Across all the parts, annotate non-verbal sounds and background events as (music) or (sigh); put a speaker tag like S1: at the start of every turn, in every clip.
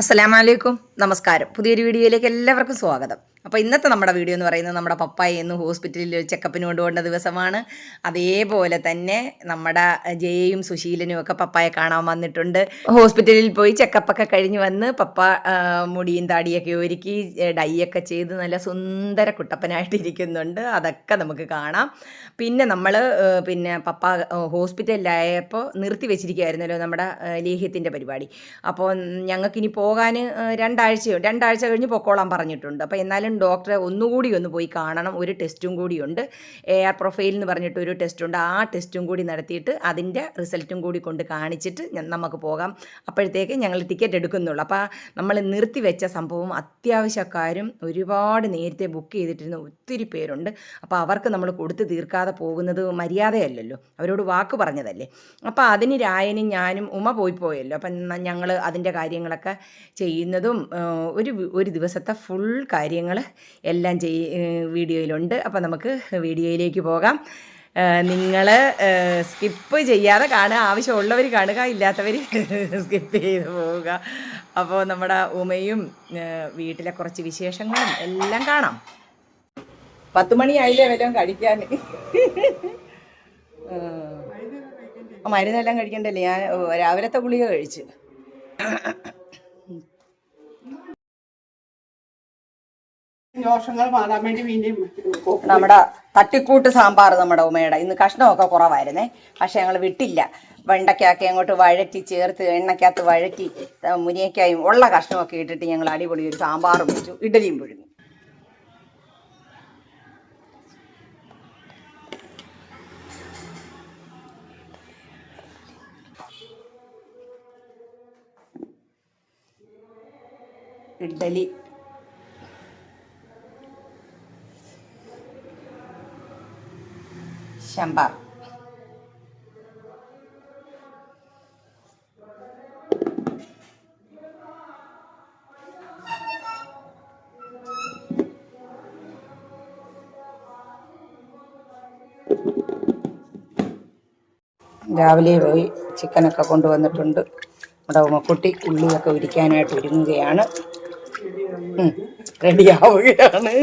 S1: അസ്സലാമലൈക്കും നമസ്കാരം. പുതിയൊരു വീഡിയോയിലേക്ക് എല്ലാവർക്കും സ്വാഗതം. അപ്പോൾ ഇന്നത്തെ നമ്മുടെ വീഡിയോ എന്ന് പറയുന്നത് നമ്മുടെ പപ്പായി എന്ന് ഹോസ്പിറ്റലിൽ ചെക്കപ്പിന് കൊണ്ടുപോകേണ്ട ദിവസമാണ്. അതേപോലെ തന്നെ നമ്മുടെ ജയയും സുശീലനും ഒക്കെ പപ്പായെ കാണാൻ വന്നിട്ടുണ്ട്. ഹോസ്പിറ്റലിൽ പോയി ചെക്കപ്പൊക്കെ കഴിഞ്ഞ് വന്ന് പപ്പ മുടിയും താടിയൊക്കെ ഒരുക്കി ഡൈയൊക്കെ ചെയ്ത് നല്ല സുന്ദര കുട്ടപ്പനായിട്ട് ഇരിക്കുന്നുണ്ട്. അതൊക്കെ നമുക്ക് കാണാം. പിന്നെ നമ്മൾ പിന്നെ പപ്പ ഹോസ്പിറ്റലിലായപ്പോൾ നിർത്തി വെച്ചിരിക്കുകയായിരുന്നല്ലോ നമ്മുടെ ലേഹ്യത്തിന്റെ പരിപാടി. അപ്പോൾ ഞങ്ങൾക്കിനി പോകാൻ രണ്ടാഴ്ചയോ രണ്ടാഴ്ച കഴിഞ്ഞ് പൊക്കോളാൻ പറഞ്ഞിട്ടുണ്ട്. അപ്പോൾ എന്നാലും ഡോക്ടറെ ഒന്നുകൂടി ഒന്ന് പോയി കാണണം. ഒരു ടെസ്റ്റും കൂടിയുണ്ട്. എ ആർ പ്രൊഫൈൽ എന്ന് പറഞ്ഞിട്ട് ഒരു ടെസ്റ്റ് ഉണ്ട് ആ ടെസ്റ്റും കൂടി നടത്തിയിട്ട് അതിന്റെ റിസൾട്ടും കൂടി കൊണ്ട് കാണിച്ചിട്ട് നമുക്ക് പോകാം. അപ്പോഴത്തേക്ക് ഞങ്ങൾ ടിക്കറ്റ് എടുക്കുന്നുള്ളൂ. അപ്പോൾ നമ്മൾ നിർത്തി വെച്ച സംഭവം അത്യാവശ്യക്കാരും ഒരുപാട് നേരത്തെ ബുക്ക് ചെയ്തിട്ടിരുന്ന ഒത്തിരി പേരുണ്ട്. അപ്പോൾ അവർക്ക് നമ്മൾ കൊടുത്ത് തീർക്കാതെ പോകുന്നത് മര്യാദയല്ലല്ലോ. അവരോട് വാക്ക് പറഞ്ഞതല്ലേ. അപ്പോൾ അതിന് രായനും ഞാനും ഉമ പോയി പോയല്ലോ. അപ്പം ഞങ്ങൾ അതിന്റെ കാര്യങ്ങളൊക്കെ ചെയ്യുന്നതും ഒരു ഒരു ദിവസത്തെ ഫുൾ കാര്യങ്ങൾ എല്ലാം ചെയ് വീഡിയോയിലുണ്ട്. അപ്പോൾ നമുക്ക് വീഡിയോയിലേക്ക് പോകാം. നിങ്ങൾ സ്കിപ്പ് ചെയ്യാതെ കാണുക. ആവശ്യമുള്ളവർ കാണുക. ഇല്ലാത്തവർ (laughs) സ്കിപ്പ് ചെയ്ത് പോവുക. അപ്പോൾ നമ്മുടെ ഉമയും വീട്ടിലെ കുറച്ച് വിശേഷങ്ങളും എല്ലാം കാണാം. പത്ത് മണിയായില്ലേ വല്ലതും കഴിക്കാൻ? മരുന്നെല്ലാം കഴിക്കണ്ടല്ലേ? ഞാൻ രാവിലത്തെ ഗുളിക കഴിച്ച്.
S2: വേണ്ടി
S1: നമ്മുടെ തട്ടിക്കൂട്ട് സാമ്പാർ നമ്മുടെ ഉമയുടെ. ഇന്ന് കഷ്ണമൊക്കെ കുറവായിരുന്നേ. പക്ഷെ ഞങ്ങൾ വിട്ടില്ല. വെണ്ടയ്ക്കൊക്കെ അങ്ങോട്ട് വഴറ്റി ചേർത്ത് എണ്ണയ്ക്കകത്ത് വഴറ്റി മുനിയക്കായും ഉള്ള കഷ്ണമൊക്കെ ഇട്ടിട്ട് ഞങ്ങൾ അടിപൊളി ഒരു സാമ്പാറും വെച്ചു. ഇഡലിയും പുഴുങ്ങി. ഇഡലി. ശമ്പാർ രാവിലെ പോയി ചിക്കനൊക്കെ കൊണ്ടുവന്നിട്ടുണ്ട് നമ്മുടെ ഉമ്മക്കുട്ടി ഉള്ളിയൊക്കെ ഉരിക്കാനായിട്ട് ഒരുങ്ങുകയാണ് റെഡിയാവുകയാണ്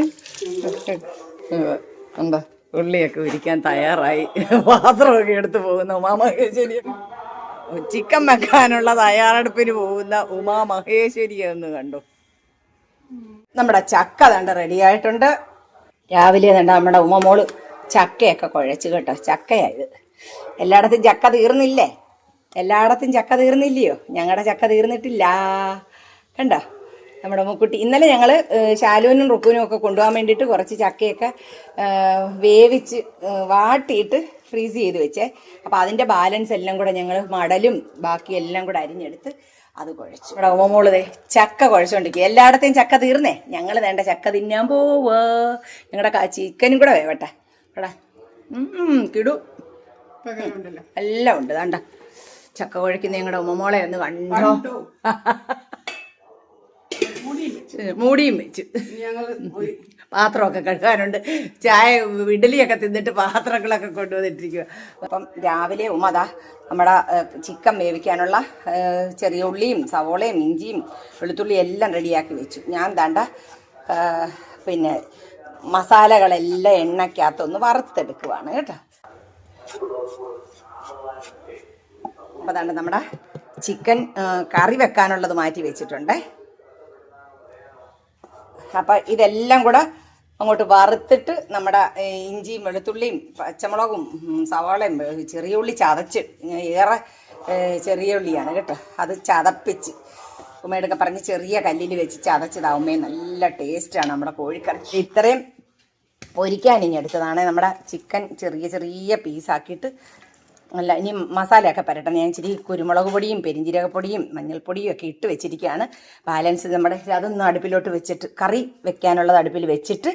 S1: എന്താ ഉള്ളിയൊക്കെ ഉരിക്കാൻ തയ്യാറായി. പാത്രമൊക്കെ എടുത്ത് പോകുന്ന ഉമാ മഹേശ്വരി ചിക്കൻ വെക്കാനുള്ള തയ്യാറെടുപ്പിന് പോകുന്ന ഉമാ മഹേശ്വരി എന്ന് കണ്ടു. നമ്മുടെ ചക്ക തണ്ട റെഡിയായിട്ടുണ്ട് രാവിലെ തണ്ട നമ്മുടെ ഉമ്മമോൾ ചക്കയൊക്കെ കുഴച്ച് കേട്ടോ. ചക്കയായത് എല്ലായിടത്തും ചക്ക തീർന്നില്ലേ? എല്ലായിടത്തും ചക്ക തീർന്നില്ലയോ? ഞങ്ങളുടെ ചക്ക തീർന്നിട്ടില്ല. കണ്ടോ? നമ്മുടെ മുക്കുട്ടി. ഇന്നലെ ഞങ്ങൾ ശാലുവിനും റുക്കുവിനും ഒക്കെ കൊണ്ടുപോകാൻ വേണ്ടിയിട്ട് കുറച്ച് ചക്കയൊക്കെ വേവിച്ച് വാട്ടിയിട്ട് ഫ്രീസ് ചെയ്ത് വെച്ചേ. അപ്പോൾ അതിന്റെ ബാലൻസ് എല്ലാം കൂടെ ഞങ്ങൾ മടലും ബാക്കി എല്ലാം കൂടെ അരിഞ്ഞെടുത്ത് അത് കുഴച്ചു. ഇവിടെ ഓമോളതേ ചക്ക കുഴച്ചുകൊണ്ടിരിക്കും എല്ലായിടത്തെയും ചക്ക തീർന്നേ. ഞങ്ങൾ വേണ്ട ചക്ക തിന്നാൻ പോവോ ഞങ്ങളുടെ ചിക്കനും കൂടെ വേവട്ടെ. ഇവിടെ കിടു. എല്ലാം ഉണ്ട്. വേണ്ട ചക്ക കുഴക്കുന്ന ഞങ്ങളുടെ ഉമ്മമോളെ ഒന്ന് കണ്ടോ. (laughs) മൂടിയും വെച്ചു. പാത്രമൊക്കെ കഴുകാനുണ്ട്. ചായ ഇഡലിയൊക്കെ തിന്നിട്ട് പാത്രങ്ങളൊക്കെ കൊണ്ടുവന്നിട്ടിരിക്കുക അപ്പം രാവിലെ ഉമത നമ്മുടെ ചിക്കൻ വേവിക്കാനുള്ള ചെറിയ ഉള്ളിയും സവോളയും ഇഞ്ചിയും വെളുത്തുള്ളിയും എല്ലാം റെഡിയാക്കി വെച്ചു. ഞാൻ താണ്ട പിന്നെ മസാലകളെല്ലാം എണ്ണയ്ക്കകത്തൊന്ന് വറുത്തെടുക്കുവാണ് കേട്ടോ. അപ്പോൾ ദാണ്ട നമ്മുടെ ചിക്കൻ കറി വെക്കാനുള്ളത് മാറ്റി വെച്ചിട്ടുണ്ടേ. അപ്പം ഇതെല്ലാം കൂടെ അങ്ങോട്ട് വറുത്തിട്ട് നമ്മുടെ ഇഞ്ചിയും വെളുത്തുള്ളിയും പച്ചമുളകും സവാളയും ചെറിയ ഉള്ളി ചതച്ച് ഏറെ ചെറിയ ഉള്ളിയാണ് കേട്ടോ. അത് ചതപ്പിച്ച് ഉമ്മയോടൊക്കെ പറഞ്ഞ് ചെറിയ കല്ലിൽ വെച്ച് ചതച്ചതാവുമ്പേ നല്ല ടേസ്റ്റാണ് നമ്മുടെ കോഴിക്കറി. ഇത്രയും പൊരിക്കാൻ ഇനി എടുത്തതാണ്. നമ്മുടെ ചിക്കൻ ചെറിയ ചെറിയ പീസാക്കിയിട്ട് അല്ല ഇനി മസാലയൊക്കെ പരട്ടണം. ഞാൻ ഇച്ചിരി കുരുമുളക് പൊടിയും പെരിഞ്ജീരകപ്പൊടിയും മഞ്ഞൾപ്പൊടിയും ഒക്കെ ഇട്ട് വെച്ചിരിക്കുകയാണ്. ബാലൻസ് നമ്മുടെ അതൊന്ന് അടുപ്പിലോട്ട് വെച്ചിട്ട് കറി വെക്കാനുള്ളത് അടുപ്പിൽ വെച്ചിട്ട്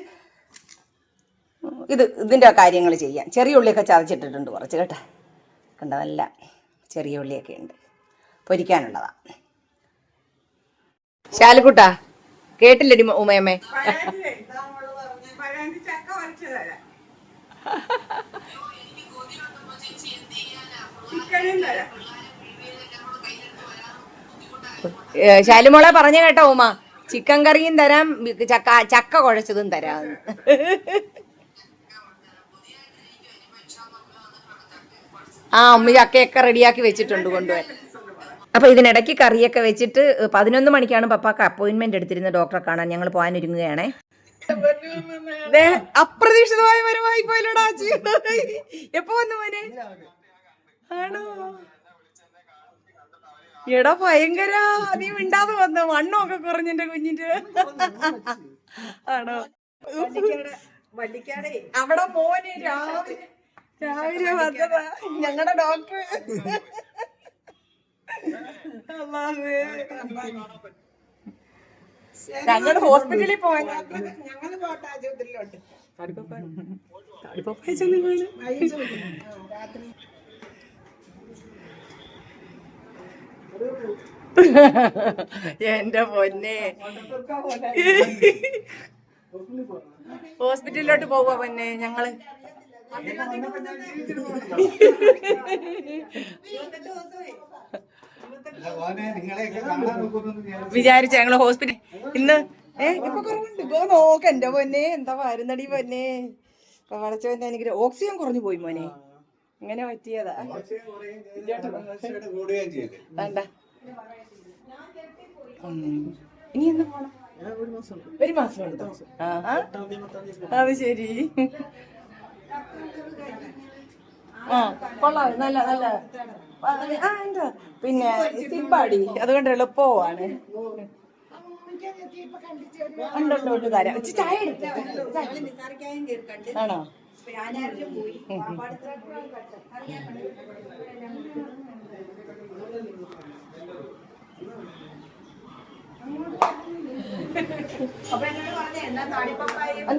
S1: ഇത് ഇതിന്റെ കാര്യങ്ങൾ ചെയ്യാം. ചെറിയ ഉള്ളിയൊക്കെ ചതച്ചിട്ടിട്ടുണ്ട് കുറച്ച് കേട്ടോ. കണ്ട നല്ല ചെറിയ ഉള്ളിയൊക്കെ ഉണ്ട്. പൊരിക്കാനുള്ളതാ. ശാലക്കുട്ടാ കേട്ടില്ലടി ഉമയമ്മേ?
S2: ചക്ക (laughs)
S1: ശാലുമോളെ പറഞ്ഞ കേട്ടോ ഉമ്മ. ചിക്കൻ കറിയും തരാം ചക്ക ചക്ക കുഴച്ചതും തരാം. ആ ഉമ്മ ചക്കയൊക്കെ റെഡിയാക്കി വെച്ചിട്ടുണ്ട് കൊണ്ടുപോയി. അപ്പൊ ഇതിനിടയ്ക്ക് കറിയൊക്കെ വെച്ചിട്ട് പതിനൊന്ന് മണിക്കാണ് പപ്പാക്ക് അപ്പോയിന്റ്മെന്റ് എടുത്തിരുന്നത് ഡോക്ടറെ കാണാൻ. ഞങ്ങൾ പോകാൻ ഒരുങ്ങുകയാണേ അപ്രതീക്ഷിതമായ വരവായി പോയല്ലോടാ എപ്പോ വന്നു മോനെ? ആണോ? എടാ ഭയങ്കര നീ മിണ്ടാതെ വന്ന. വണ്ണമൊക്കെ കുറഞ്ഞെന്റെ കുഞ്ഞിന്റെ. ആണോ? അവിടെ മോനെ രാവിലെ രാവിലെ വന്നതാ. ഞങ്ങളുടെ ഡോക്ടർ. ഞങ്ങൾ ഹോസ്പിറ്റലിൽ പോയ
S2: ഞങ്ങൾ പോട്ടെ ആശുപത്രിയിലോട്ട് (laughs)
S1: എന്റെ പൊന്നെ. (laughs) ഹോസ്പിറ്റലിലോട്ട് പോവാ പൊന്നെ
S3: ഞങ്ങൾ.
S1: വിചാരിച്ച ഞങ്ങൾ ഹോസ്പിറ്റൽ ഇന്ന് ഏ ഇപ്പൊ കുറവുണ്ട്. ഇപ്പൊ നോക്ക എന്റെ പൊന്നെ എന്താ വരുന്നടി പൊന്നെ. വളച്ചവന്റെ എനിക്ക് ഓക്സിജൻ കുറഞ്ഞു പോയി മോനെ. ഇങ്ങനെ പറ്റിയതാ. വേണ്ട. ഇനി എന്ന് പോണം? ഒരു മാസം. അത് ശരി. ആ കൊള്ളാം. നല്ല നല്ല. ആ, എന്താ? പിന്നെ സിബാടി. അതുകൊണ്ട് എളുപ്പമാണ് ഉണ്ടല്ലോ ഉണ്ട് തരാം. ചായ എടുത്തു. ആണോ?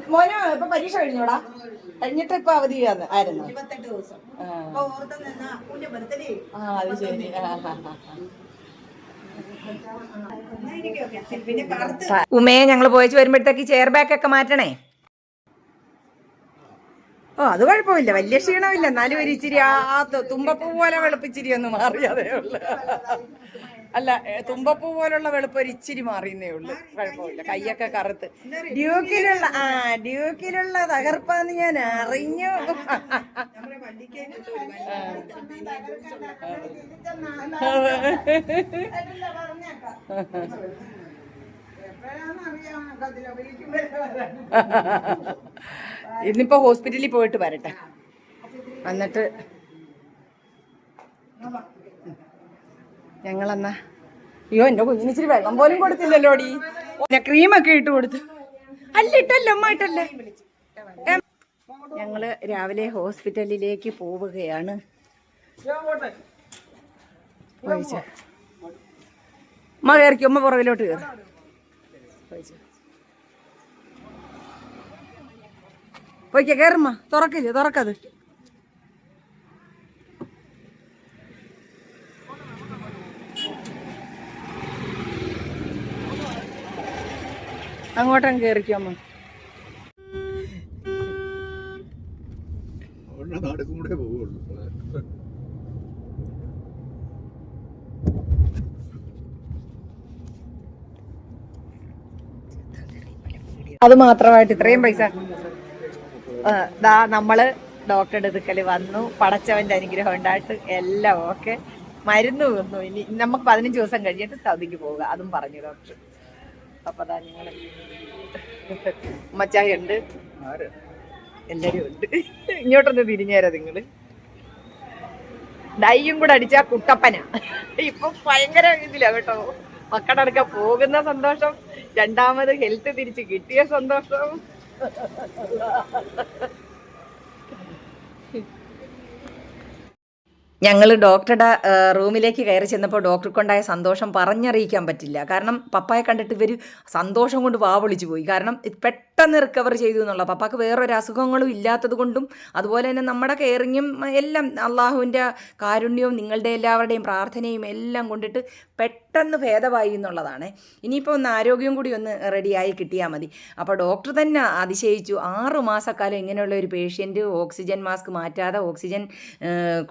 S1: മോന് ഇപ്പൊ പരീക്ഷ കഴിഞ്ഞോടാ? കഴിഞ്ഞിട്ട് ഇപ്പൊ അവധി ആയിരുന്നു. ആ. അത് ശരി. ഉമയെ ഞങ്ങൾ പോയിച്ച് വരുമ്പോഴത്തേക്ക് ചെയർ ബാക്ക് ഒക്കെ മാറ്റണേ? ഓ അത് കുഴപ്പമില്ല. വലിയ ക്ഷീണമില്ല. എന്നാലും ഒരു ഇച്ചിരി ആ തുമ്പപ്പൂ പോലെ വെളുപ്പിച്ചിരി ഒന്ന് മാറിയതേ ഉള്ളു. അല്ല തുമ്പപ്പൂ പോലുള്ള വെളുപ്പ് ഒരു ഇച്ചിരി മാറിയെന്നേ ഉള്ളു. കുഴപ്പമില്ല. കയ്യൊക്കെ കറുത്ത്. ഡ്യൂക്കിലുള്ള ആ ഡ്യൂക്കിലുള്ള തകർപ്പാന്ന് ഞാൻ അറിഞ്ഞു. (laughs) ഇന്നിപ്പോ ഹോസ്പിറ്റലിൽ പോയിട്ട് വരട്ടെ. വന്നിട്ട് ഞങ്ങളെന്നാ? അയ്യോ എന്റെ കുഞ്ഞിന് ഇച്ചിരി വെള്ളം പോലും കൊടുത്തില്ലല്ലോടി. ക്രീം ക്രീമൊക്കെ ഇട്ട് കൊടുത്തു. അല്ല ഇട്ടല്ലോ അമ്മ ഇട്ടല്ലേ. ഞങ്ങൾ രാവിലെ ഹോസ്പിറ്റലിലേക്ക് പോവുകയാണ്. അമ്മ അമ്മ പുറകിലോട്ട് കയറി. പോയിച്ച. പോയിക്ക കയറുമ്മ തുറക്കില്ല? തുറക്കത്. അങ്ങോട്ടങ്ങ് കയറിക്കോ അമ്മ
S3: ഉള്ള നാട് കൂടെ പോവുള്ളൂ
S1: അത് മാത്രമായിട്ട് ഇത്രയും പൈസ. ദാ നമ്മൾ ഡോക്ടറുടെ അടുക്കൽ വന്നു. പടച്ചവന്റെ അനുഗ്രഹം ഉണ്ടായിട്ട് എല്ലാം ഓക്കെ. മരുന്ന് വന്നു ഇനി നമുക്ക് പതിനഞ്ച് ദിവസം കഴിഞ്ഞിട്ട് സൗദിക്ക് പോവുക. അതും പറഞ്ഞു ഡോക്ടർ അപ്പൊ അതാ ഞങ്ങൾ ഉമ്മച്ചായ ഉണ്ട്. എല്ലാരും ഉണ്ട്. ഇങ്ങോട്ടൊന്ന് തിരിഞ്ഞേരാ നിങ്ങൾ. ഡൈയും കൂടെ അടിച്ചാ കുട്ടപ്പന. ഇപ്പൊ ഭയങ്കര ഇതിലാ കേട്ടോ. മക്കളുടെ പോകുന്ന സന്തോഷം രണ്ടാമത് ഹെൽത്ത് തിരിച്ച് കിട്ടിയ സന്തോഷം. ഞങ്ങൾ ഡോക്ടറുടെ റൂമിലേക്ക് കയറി ചെന്നപ്പോൾ ഡോക്ടർക്കുണ്ടായ സന്തോഷം പറഞ്ഞറിയിക്കാൻ പറ്റില്ല. കാരണം പപ്പായെ കണ്ടിട്ട് ഇവർ സന്തോഷം കൊണ്ട് വാ വിളിച്ചു പോയി. കാരണം പെട്ടെന്ന് റിക്കവർ ചെയ്തു എന്നുള്ള പപ്പാക്ക് വേറൊരു അസുഖങ്ങളും ഇല്ലാത്തത് കൊണ്ടും അതുപോലെ തന്നെ നമ്മുടെ കെയറിങ്ങും എല്ലാം അള്ളാഹുവിന്റെ കാരുണ്യവും നിങ്ങളുടെ എല്ലാവരുടെയും പ്രാർത്ഥനയും എല്ലാം കൊണ്ടിട്ട് പെട്ടെന്ന് ഭേദമായി എന്നുള്ളതാണ്. ഇനിയിപ്പോൾ ഒന്ന് ആരോഗ്യം കൂടി ഒന്ന് റെഡിയായി കിട്ടിയാൽ മതി. അപ്പോൾ ഡോക്ടർ തന്നെ അതിശയിച്ചു. ആറ് മാസക്കാലം ഇങ്ങനെയുള്ള ഒരു പേഷ്യന്റ് ഓക്സിജൻ മാസ്ക് മാറ്റാതെ ഓക്സിജൻ ഏഹ്,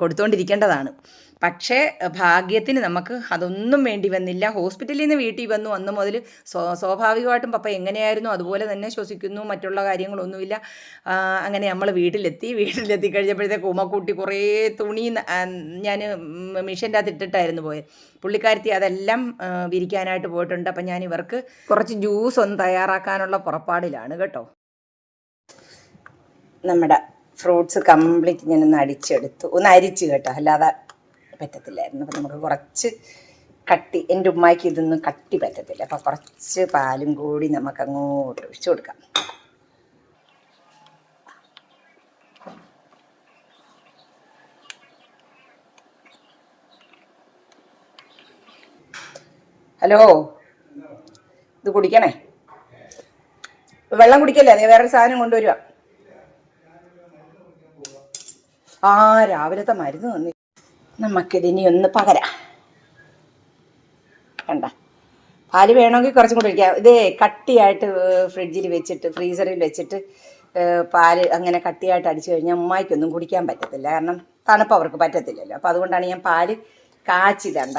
S1: കഴിക്കേണ്ടതാണ് പക്ഷേ ഭാഗ്യത്തിന് നമുക്ക് അതൊന്നും വേണ്ടി വന്നില്ല. ഹോസ്പിറ്റലിൽ നിന്ന് വീട്ടിൽ വന്നു. അന്ന് മുതൽ സ്വ- സ്വാഭാവികമായിട്ടും പപ്പ എങ്ങനെയായിരുന്നു? അതുപോലെ തന്നെ ശ്വസിക്കുന്നു. മറ്റുള്ള കാര്യങ്ങളൊന്നുമില്ല. അങ്ങനെ നമ്മൾ വീട്ടിലെത്തി. വീട്ടിലെത്തി കഴിഞ്ഞപ്പോഴത്തേക്ക് ഉമ്മക്കൂട്ടി കുറേ തുണി ഞാൻ മിഷന്റെ അകത്ത് ഇട്ടിട്ടായിരുന്നു പോയത് പുള്ളിക്കാരത്തി അതെല്ലാം വിരിക്കാനായിട്ട് പോയിട്ടുണ്ട്. അപ്പം ഞാൻ ഇവർക്ക് കുറച്ച് ജ്യൂസ് ഒന്ന് തയ്യാറാക്കാനുള്ള പുറപ്പാടിലാണ് കേട്ടോ. നമ്മുടെ ഫ്രൂട്ട്സ് കംപ്ലീറ്റ് ഞാനൊന്ന് അടിച്ചെടുത്തു. ഒന്ന് അരിച്ച് കേട്ടോ. അല്ലാതെ പറ്റത്തില്ലായിരുന്നു. അപ്പം നമുക്ക് കുറച്ച് കട്ടി എന്റെ ഉമ്മായിക്ക് ഇതൊന്നും കട്ടി പറ്റത്തില്ല. അപ്പം കുറച്ച് പാലും കൂടി നമുക്ക് അങ്ങോട്ട് ഒഴിച്ചു കൊടുക്കാം. ഹലോ? ഇത് കുടിക്കണേ? വെള്ളം കുടിക്കല്ലേ? നീ വേറൊരു സാധനം കൊണ്ടുവരിക ആ രാവിലത്തെ മരുന്ന് തന്നി നമുക്കിതിനി ഒന്ന് പകരാം. കണ്ട? പാൽ വേണമെങ്കിൽ കുറച്ചും കൂടി ഒഴിക്കാം. ഇത് കട്ടിയായിട്ട് ഫ്രിഡ്ജിൽ വെച്ചിട്ട് ഫ്രീസറിൽ വെച്ചിട്ട് പാൽ അങ്ങനെ കട്ടിയായിട്ട് അടിച്ചു കഴിഞ്ഞാൽ ഉമ്മായിക്കൊന്നും കുടിക്കാൻ പറ്റത്തില്ല. കാരണം തണുപ്പ് അവർക്ക് പറ്റത്തില്ലല്ലോ. അപ്പോൾ അതുകൊണ്ടാണ് ഞാൻ പാൽ കാച്ചി തണ്ട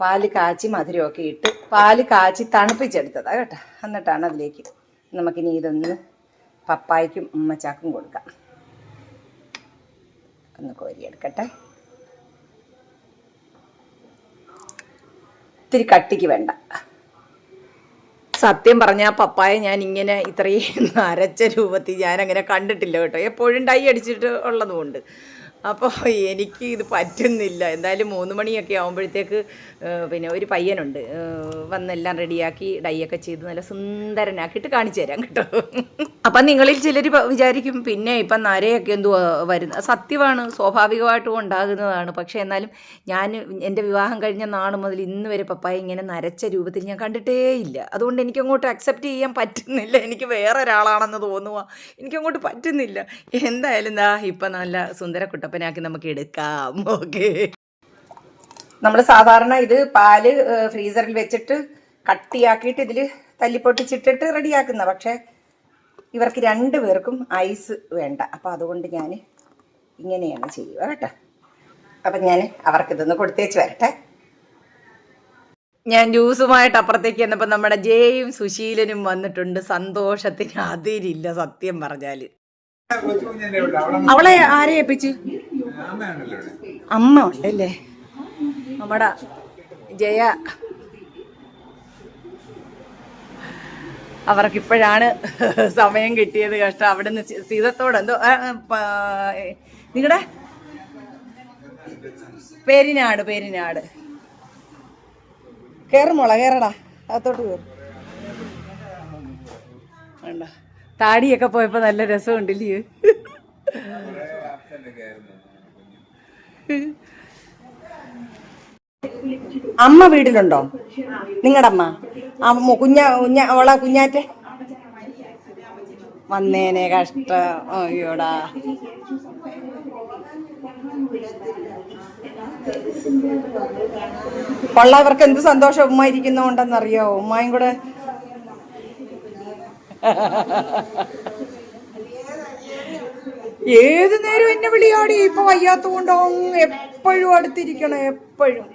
S1: പാൽ കാച്ചി മധുരമൊക്കെ ഇട്ട് പാൽ കാച്ചി തണുപ്പിച്ചെടുത്തതാണ് കേട്ടോ. എന്നിട്ടാണ് അതിലേക്ക് നമുക്കിനി ഇതൊന്ന് പപ്പായ്ക്കും ഉമ്മച്ചാക്കും കൊടുക്കാം. ഒന്ന് കോരിയെടുക്കട്ടെ. ഇത്തിരി കട്ടിക്ക് വേണ്ട. സത്യം പറഞ്ഞാൽ പപ്പായ ഞാൻ ഇങ്ങനെ ഇത്രയും (laughs) അരച്ച രൂപത്തിൽ ഞാൻ അങ്ങനെ കണ്ടിട്ടില്ല കേട്ടോ. എപ്പോഴും ഡൈ അടിച്ചിട്ട് ഉള്ളതുകൊണ്ട്. അപ്പോൾ എനിക്ക് ഇത് പറ്റുന്നില്ല. എന്തായാലും മൂന്ന് മണിയൊക്കെ ആകുമ്പോഴത്തേക്ക് പിന്നെ ഒരു പയ്യനുണ്ട്. വന്നെല്ലാം റെഡിയാക്കി ഡൈയൊക്കെ ചെയ്ത് നല്ല സുന്ദരനാക്കിയിട്ട് കാണിച്ചു തരാം കേട്ടോ. അപ്പം നിങ്ങളിൽ ചിലർ വിചാരിക്കും പിന്നെ ഇപ്പം നരയൊക്കെ എന്തുവാ വരുന്ന? സത്യമാണ് സ്വാഭാവികമായിട്ടും ഉണ്ടാകുന്നതാണ്. പക്ഷേ എന്നാലും ഞാൻ എന്റെ വിവാഹം കഴിഞ്ഞ നാൾ മുതൽ ഇന്ന് വരെ പപ്പായ ഇങ്ങനെ നരച്ച രൂപത്തിൽ ഞാൻ കണ്ടിട്ടേ ഇല്ല. അതുകൊണ്ട് എനിക്കങ്ങോട്ട് അക്സെപ്റ്റ് ചെയ്യാൻ പറ്റുന്നില്ല. എനിക്ക് വേറെ ഒരാളാണെന്ന് തോന്നുക എനിക്കങ്ങോട്ട് പറ്റുന്നില്ല. എന്തായാലും ദാ ഇപ്പം നല്ല സുന്ദര കുട്ടപ്പനാക്കി നമുക്ക് എടുക്കാം. (laughs) ഓക്കെ. നമ്മൾ സാധാരണ ഇത് പാൽ ഫ്രീസറിൽ വെച്ചിട്ട് കട്ടിയാക്കിയിട്ട് ഇതിൽ തല്ലിപ്പൊട്ടിച്ചിട്ടിട്ട് റെഡിയാക്കുന്ന. പക്ഷേ ഇവർക്ക് രണ്ട് പേർക്കും ഐസ് വേണ്ട. അപ്പോൾ അതുകൊണ്ട് ഞാൻ ഇങ്ങനെയാണ് ചെയ്യുക കേട്ടോ. അപ്പം ഞാൻ അവർക്കിതൊന്ന് കൊടുത്തേച്ച് വരട്ടെ. ഞാൻ ജ്യൂസുമായിട്ട് അപ്പുറത്തേക്ക് ചെന്നപ്പോൾ നമ്മുടെ ജയയും സുശീലനും വന്നിട്ടുണ്ട്. സന്തോഷത്തിന് അതിരില്ല സത്യം പറഞ്ഞാൽ അവളെ ആരെ ഏൽപ്പിച്ച്? അമ്മ ഉണ്ടല്ലേ? നമ്മുടെ ജയ. അവർക്കിപ്പോഴാണ് സമയം കിട്ടിയത് കഷ്ടം. അവിടുന്ന് സീതത്തോട് എന്തോ നിങ്ങളുടെ പേരിനാട് പേരിനാട്. കയറുമോളാ കേറടാ. അകത്തോട്ട് കയറും വേണ്ട. താടിയൊക്കെ പോയപ്പോ നല്ല രസമുണ്ടല്ലേ? അമ്മ വീട്ടിലുണ്ടോ? നിങ്ങളുടെ അമ്മ? അമ്മ കുഞ്ഞ കുഞ്ഞ അവളെ കുഞ്ഞാറ്റെ? വന്നേനെ കഷ്ട അയ്യോടാ. കൊള്ളവർക്ക് എന്ത് സന്തോഷം ഉമ്മ ഇരിക്കുന്നോണ്ടെന്നറിയോ? ഉമ്മയും കൂടെ ഏത് നേരം എന്നെ വിളിയാടി? ഇപ്പൊ വയ്യാത്ത കൊണ്ടോ എപ്പോഴും അടുത്തിരിക്കണം എപ്പോഴും.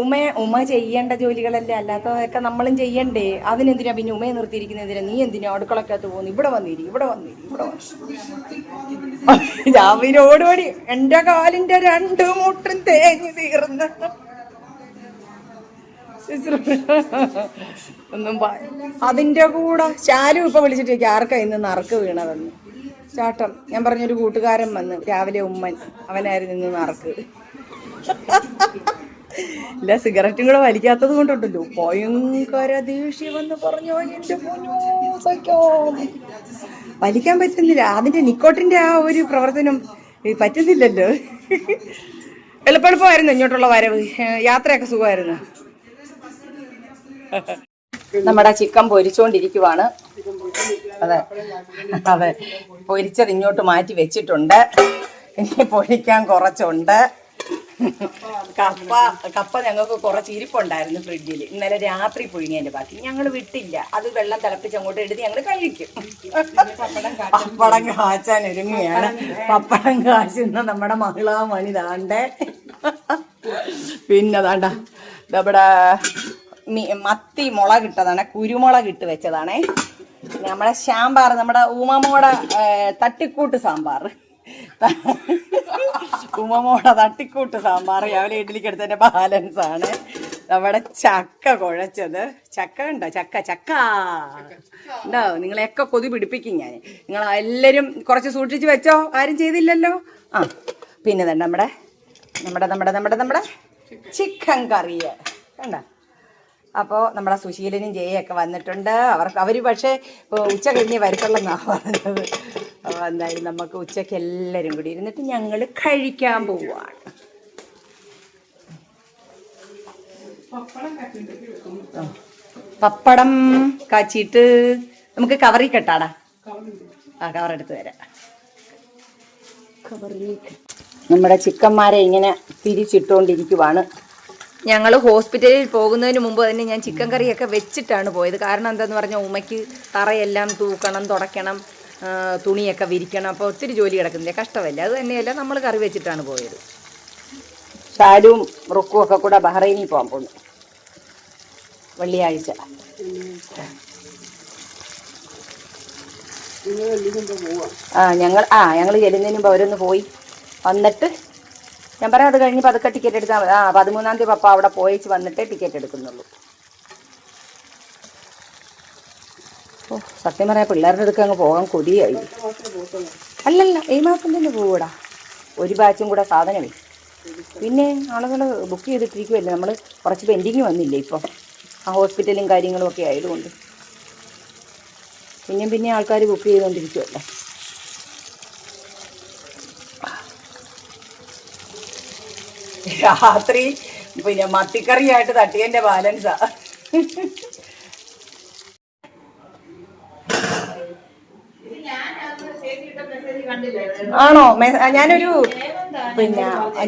S1: ഉമ ഉമ ചെയ്യേണ്ട ജോലികളല്ലേ? അല്ലാത്തതൊക്കെ നമ്മളും ചെയ്യണ്ടേ. അതിനെന്തിനാ പിന്നെ ഉമയെ നിർത്തിയിരിക്കുന്ന എന്തിനാ നീ എന്തിനാ അടുക്കളക്കകത്ത് പോകുന്നു? ഇവിടെ വന്നിരി ഇവിടെ വന്നിരി ഇവിടെ രാവിലെ ഓടോടി എന്റെ കാലിന്റെ രണ്ട് മുട്ടും തേഞ്ഞു തീർന്ന്. ഒന്നും അതിന്റെ കൂടെ ശാലു ഇപ്പൊ വിളിച്ചിട്ടേക്ക് ആർക്കാ ഇന്ന് നറുക്ക് വീണതെന്ന്. ചാട്ടം. ഞാൻ പറഞ്ഞൊരു കൂട്ടുകാരൻ വന്ന് രാവിലെ ഉമ്മൻ അവനായിരുന്നു ഇന്ന് നറുക്ക്. ഇല്ല സിഗരറ്റും കൂടെ വലിക്കാത്തത് കൊണ്ടുണ്ടല്ലോ. ഭയങ്കര ദേഷ്യമെന്ന് പറഞ്ഞു എന്റെ വലിക്കാൻ പറ്റുന്നില്ല. അതിന്റെ നിക്കോട്ടിന്റെ ആ ഒരു പ്രവർത്തനം പറ്റുന്നില്ലല്ലോ. എളുപ്പെളുപ്പമായിരുന്നു ഇങ്ങോട്ടുള്ള വരവ്. യാത്രയൊക്കെ സുഖമായിരുന്നു. നമ്മുടെ ചിക്കൻ പൊരിച്ചുകൊണ്ടിരിക്കുവാണ് അതെ. അതെ. പൊരിച്ചത് ഇങ്ങോട്ട് മാറ്റി വെച്ചിട്ടുണ്ട്. ഇനി പൊരിക്കാൻ കുറച്ചുണ്ട്. കപ്പ കപ്പ ഞങ്ങൾക്ക് കുറച്ച് ഇരിപ്പുണ്ടായിരുന്നു ഫ്രിഡ്ജിൽ ഇന്നലെ രാത്രി പുഴുങ്ങിയതിന്റെ ബാക്കി. ഞങ്ങൾ വിട്ടില്ല. അത് വെള്ളം തിളപ്പിച്ച് അങ്ങോട്ട് എടുത്ത് ഞങ്ങൾ കഴിക്കും. പപ്പടം കാച്ചാൻ ഒരുങ്ങിയാണ് പപ്പടം കാച്ചുന്ന നമ്മുടെ മഹിളാമണി താണ്ടെ പിന്നെ താണ്ട നമ്മുടെ മത്തി മുളക് ഇട്ടതാണ് കുരുമുളക് ഇട്ട് വെച്ചതാണേ. നമ്മുടെ സാമ്പാർ നമ്മുടെ ഉമമോടെ തട്ടിക്കൂട്ട് സാമ്പാർ. ഉമമോടെ തട്ടിക്കൂട്ട് സാമ്പാർ രാവിലെ ഇഡ്ഡലിക്ക് എടുത്തതിന്റെ ബാലൻസ് ആണ്. നമ്മുടെ ചക്ക കുഴച്ചത്. ചക്ക ഉണ്ടോ? ചക്ക ചക്ക. ഉണ്ടോ? നിങ്ങളെയൊക്കെ കൊതി പിടിപ്പിക്കും ഞാൻ. നിങ്ങൾ എല്ലാവരും കുറച്ച് സൂക്ഷിച്ച് വെച്ചോ? ആരും ചെയ്തില്ലല്ലോ? ആ പിന്നെ തന്നെ നമ്മുടെ നമ്മുടെ നമ്മുടെ നമ്മുടെ നമ്മുടെ ചിക്കൻ കറിയ. കണ്ട? അപ്പോൾ നമ്മുടെ സുശീലനും ജയൊക്കെ വന്നിട്ടുണ്ട്. അവർക്ക് അവർ പക്ഷേ ഉച്ച കഴിഞ്ഞ് വരത്തുള്ളെന്നാണ് പറഞ്ഞത്. അപ്പോൾ എന്തായാലും നമുക്ക് ഉച്ചയ്ക്ക് എല്ലാവരും കൂടി ഇരുന്നിട്ട് ഞങ്ങൾ കഴിക്കാൻ പോവുകയാണ്. പപ്പടം കാച്ചിട്ട് നമുക്ക് കവറിൽ കെട്ടാടാ. ആ കവറെടുത്ത് തരാം. കവറിൽ നമ്മുടെ ചിക്കന്മാരെ ഇങ്ങനെ തിരിച്ചിട്ടുകൊണ്ടിരിക്കുവാണ് ഞങ്ങൾ ഹോസ്പിറ്റലിൽ പോകുന്നതിന് മുമ്പ് തന്നെ ഞാൻ ചിക്കൻ കറിയൊക്കെ വെച്ചിട്ടാണ് പോയത്. കാരണം എന്താന്ന് പറഞ്ഞാൽ ഉമ്മയ്ക്ക് തറയെല്ലാം തൂക്കണം തുടയ്ക്കണം തുണിയൊക്കെ വിരിക്കണം. അപ്പോൾ ഒത്തിരി ജോലി കിടക്കുന്നില്ല? കഷ്ടമല്ല? അത് തന്നെയല്ല നമ്മൾ കറി വെച്ചിട്ടാണ് പോയത്. ഷാലും റുക്കും ഒക്കെ കൂടെ ബഹ്റൈനിൽ പോകാൻ പോകുന്നു വെള്ളിയാഴ്ച. ആ ഞങ്ങൾ ആ ഞങ്ങൾ ചെല്ലുന്നതിന് മുമ്പ് അവരൊന്ന് പോയി വന്നിട്ട് ഞാൻ പറയാം അത് കഴിഞ്ഞ് പതുക്കെ ടിക്കറ്റ് എടുത്താൽ ആ പതിമൂന്നാം തീയതി പപ്പ അവിടെ പോയിച്ച് വന്നിട്ടേ ടിക്കറ്റ് എടുക്കുന്നുള്ളൂ. ഓ സത്യം പറയാം പിള്ളേരുടെ അടുക്ക അങ്ങ് പോകാൻ കൊതിയായി. അല്ലല്ല ഈ മാസം തന്നെ പോവൂടാ ഒരു ബാച്ചും കൂടെ സാധനമേ. പിന്നെ ആളുകൾ ബുക്ക് ചെയ്തിട്ടിരിക്കുമല്ലേ നമ്മൾ കുറച്ച് പെൻഡിങ് വന്നില്ലേ ഇപ്പം. ആ ഹോസ്പിറ്റലും കാര്യങ്ങളും ഒക്കെ ആയതുകൊണ്ട്. പിന്നെയും പിന്നെ ആൾക്കാർ ബുക്ക് ചെയ്തുകൊണ്ടിരിക്കുമല്ലേ രാത്രി പിന്നെ മത്തിക്കറിയായിട്ട് തട്ടിയതിന്റെ ബാലൻസാ. ആണോ? ഞാനൊരു പിന്നെ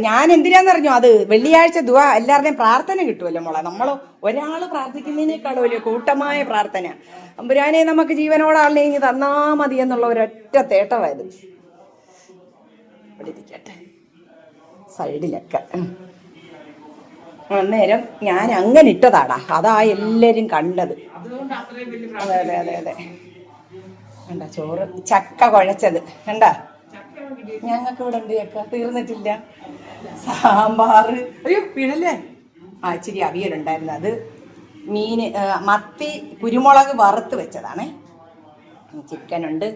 S1: ഞാൻ എന്തിനാന്നറിഞ്ഞോ അത് വെള്ളിയാഴ്ച ദുവാ എല്ലാവരുടെയും പ്രാർത്ഥന കിട്ടുമല്ലോ മോളെ. നമ്മൾ ഒരാൾ പ്രാർത്ഥിക്കുന്നതിനേക്കാളും വലിയ കൂട്ടമായ പ്രാർത്ഥന. അമ്പുരാനെ നമുക്ക് ജീവനോടാളിനെ ഇനി തന്നാ മതി എന്നുള്ള ഒരൊറ്റ തേട്ടമായത് ഇവിടെ ഇരിക്കട്ടെ സൈഡിലൊക്കെ. അന്നേരം ഞാൻ അങ്ങനെ ഇട്ടതാടാ. അതാ എല്ലാരും കണ്ടത്. അതെ അതെ അതെ അതെ. കണ്ട ചോറ് ചക്ക കുഴച്ചത്. കണ്ട? ഞങ്ങൾക്ക് ഇവിടെ ഉണ്ട് ചക്ക. തീർന്നിട്ടില്ല. സാമ്പാർ. അയ്യോ പിഴല്ലേ ആ ഇച്ചിരി അവിയലുണ്ടായിരുന്നു അത് മീൻ മത്തി കുരുമുളക് വറുത്ത് വെച്ചതാണേ. ചിക്കനുണ്ട്.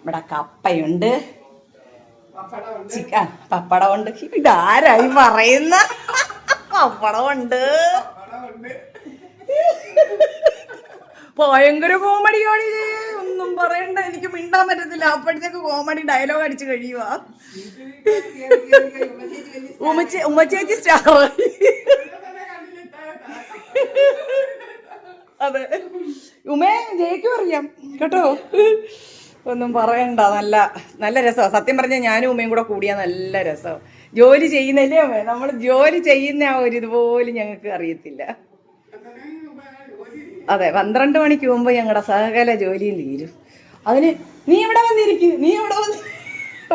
S1: ഇവിടെ കപ്പയുണ്ട്. ചിക്കൻ പപ്പടമുണ്ട്. ഇതാരായി പറയുന്ന? പപ്പടമുണ്ട്. ഭയങ്കര കോമഡിയാണ് ഇത്. ഒന്നും പറയണ്ട എനിക്ക് മിണ്ടാൻ പറ്റത്തില്ല. അപ്പോഴത്തേക്ക് കോമഡി ഡയലോഗ് അടിച്ചു കഴിയുക ഉമ്മച്ചി ഉമ്മച്ചേച്ചി സ്റ്റാർ അതെ. ഉമേ ജയിക്കും അറിയാം കേട്ടോ? ഒന്നും പറയണ്ട. നല്ല നല്ല രസമാണ് സത്യം പറഞ്ഞാൽ ഞാനും ഉമ്മയും കൂടെ കൂടിയാൽ നല്ല രസം ജോലി ചെയ്യുന്നല്ലേ അമ്മേ നമ്മൾ ജോലി ചെയ്യുന്ന ആ ഒരു ഇതുപോലും ഞങ്ങൾക്ക് അറിയത്തില്ല. അതെ പന്ത്രണ്ട് മണിക്ക് മുമ്പ് ഞങ്ങളുടെ സഹകല ജോലിയും തീരും. അതിന് നീ ഇവിടെ വന്നിരിക്കും? നീ ഇവിടെ വന്ന്